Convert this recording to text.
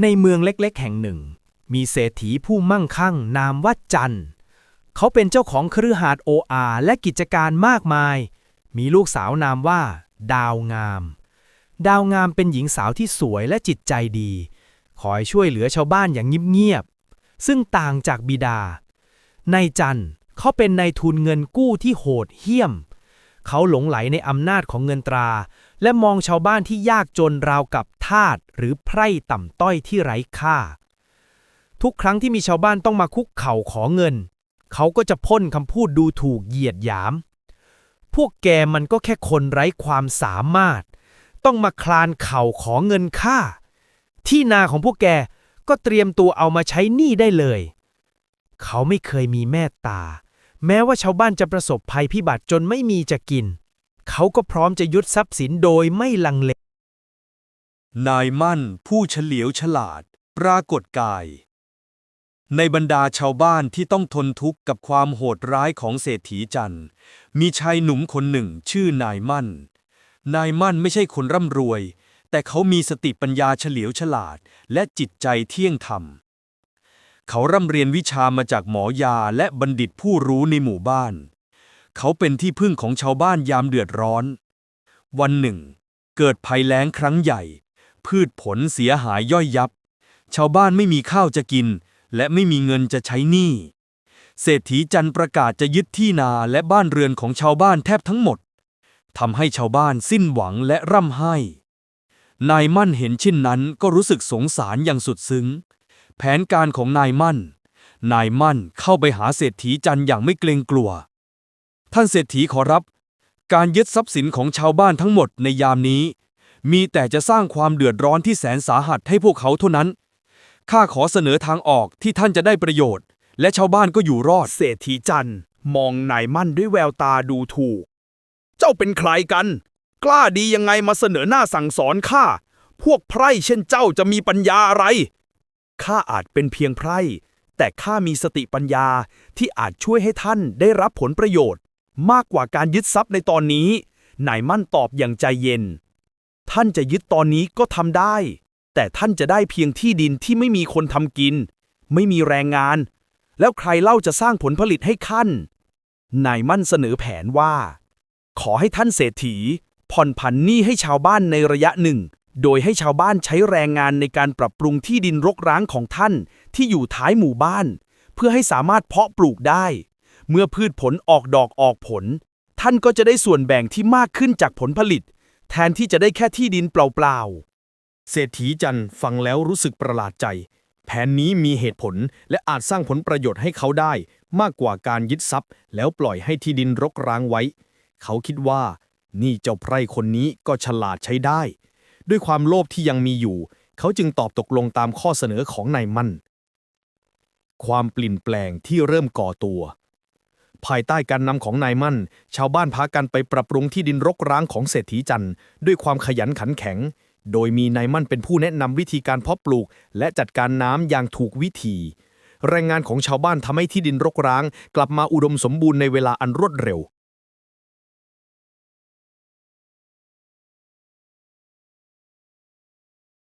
ในเมืองเล็กๆ แห่งหนึ่ง มีเศรษฐีผู้มั่งคั่งนามว่าจันเขาเป็นเจ้าของคฤหาสน์โออาและกิจการมากมาย มีลูกสาวนามว่า ดาวงาม ดาวงามเป็นหญิงสาวที่สวยและจิตใจดี คอยช่วยเหลือชาวบ้านอย่างเงียบๆซึ่งต่างจากบิดา นายจันเขาเป็นนายทุนเงินกู้ที่โหดเหี้ยม เขาหลงไหลในอำนาจของเงินตรา และมองชาวบ้านที่ยากจนราวกับาสหรือไพร่ต่ำต้อยที่ไร้ค่า ทุกครั้งที่มีชาวบ้านต้องมาคุกเข่าขอเงิน เขาก็จะพ่นคำพูดดูถูกเหยียดหยาม พวกแกมันก็แค่คนไร้ความสามารถ ต้องมาคลานเข่าขอเงินค่า ที่นาของพวกแกก็เตรียมตัวเอามาใช้หนี้ได้เลย เขาไม่เคยมีแม่ตา แม้ว่าชาวบ้านจะประสบภัยพิบัติจนไม่มีจะกิน เขาก็พร้อมจะยึดทรัพย์สินโดยไม่ลังเล นายมั่นผู้เฉลียวฉลาด ปรากฏกาย ในบรรดาชาวบ้านที่ต้องทนทุกข์กับความโหดร้ายของเศรษฐีจันทร์ มีชายหนุ่มคนหนึ่งชื่อนายมั่น นายมั่นไม่ใช่คนร่ำรวย แต่เขามีสติปัญญาเฉลียวฉลาด และจิตใจเที่ยงธรรม เขาร่ำเรียนวิชามาจากหมอยาและบัณฑิตผู้รู้ในหมู่บ้าน เขาเป็นที่พึ่งของชาวบ้านยามเดือดร้อน วันหนึ่ง เกิดภัยแล้งครั้งใหญ่ พืชผลเสียหายย่อยยับ ชาวบ้านไม่มีข้าวจะกิน และไม่มีเงินจะใช้หนี้เศรษฐีจันประกาศจะยึดที่นาและบ้านเรือนของชาวบ้านแทบทั้งหมดทำให้ชาวบ้านสิ้นหวังและร่ำไห้ นายมั่นเห็นเช่นนั้นก็รู้สึกสงสารอย่างสุดซึ้ง แผนการของนายมั่น นายมั่นเข้าไปหาเศรษฐีจันอย่างไม่เกรงกลัว ท่านเศรษฐีขอรับ การยึดทรัพย์สินของชาวบ้านทั้งหมดในยามนี้ มีแต่จะสร้างความเดือดร้อนที่แสนสาหัสให้พวกเขาเท่านั้น ข้าขอเสนอทางออกที่ท่านจะได้ประโยชน์ และชาวบ้านก็อยู่รอด เศรษฐีจันทร์มองนายมั่นด้วยแววตาดูถูก เจ้าเป็นใครกัน กล้าดียังไงมาเสนอหน้าสั่งสอนข้า พวกไพร่เช่นเจ้าจะมีปัญญาอะไร ข้าอาจเป็นเพียงไพร่ แต่ข้ามีสติปัญญาที่อาจช่วยให้ท่านได้รับผลประโยชน์ มากกว่าการยึดทรัพย์ในตอนนี้ นายมั่นตอบอย่างใจเย็น ท่านจะยึดตอนนี้ก็ทำได้ แต่ท่านจะได้เพียงที่ดินที่ไม่มีคนทำกิน ไม่มีแรงงาน แล้วใครเล่าจะสร้างผลผลิตให้ท่านนายมั่นเสนอแผนว่า ขอให้ท่านเศรษฐี ผ่อนผันหนี้ให้ชาวบ้านในระยะหนึ่ง โดยให้ชาวบ้านใช้แรงงานในการปรับปรุงที่ดินรกร้างของท่านที่อยู่ท้ายหมู่บ้าน เพื่อให้สามารถเพาะปลูกได้ เมื่อพืชผลออกดอกออกผล ท่านก็จะได้ส่วนแบ่งที่มากขึ้นจากผลผลิต แทนที่จะได้แค่ที่ดินเปล่าๆ เศรษฐีจันทร์ฟังแล้วรู้สึกประหลาดใจ แผนนี้มีเหตุผลและอาจสร้างผลประโยชน์ให้เขาได้ มากกว่าการยึดทรัพย์ แล้วปล่อยให้ที่ดินรกร้างไว้ เขาคิดว่า นี่เจ้าไพร่คนนี้ก็ฉลาดใช้ได้ ด้วยความโลภที่ยังมีอยู่ เขาจึงตอบตกลงตามข้อเสนอของนายมั่น ความเปลี่ยนแปลงที่เริ่มก่อตัว ภายใต้การนำของนายมั่น ชาวบ้านพากันไปปรับปรุงที่ดินรกร้างของเศรษฐีจันทร์ด้วยความขยันขันแข็ง โดยมีนายมั่นเป็นผู้แนะนำวิธีการเพาะปลูก และจัดการน้ำอย่างถูกวิธี แรงงานของชาวบ้านทำให้ที่ดินรกร้าง กลับมาอุดมสมบูรณ์ในเวลาอันรวดเร็ว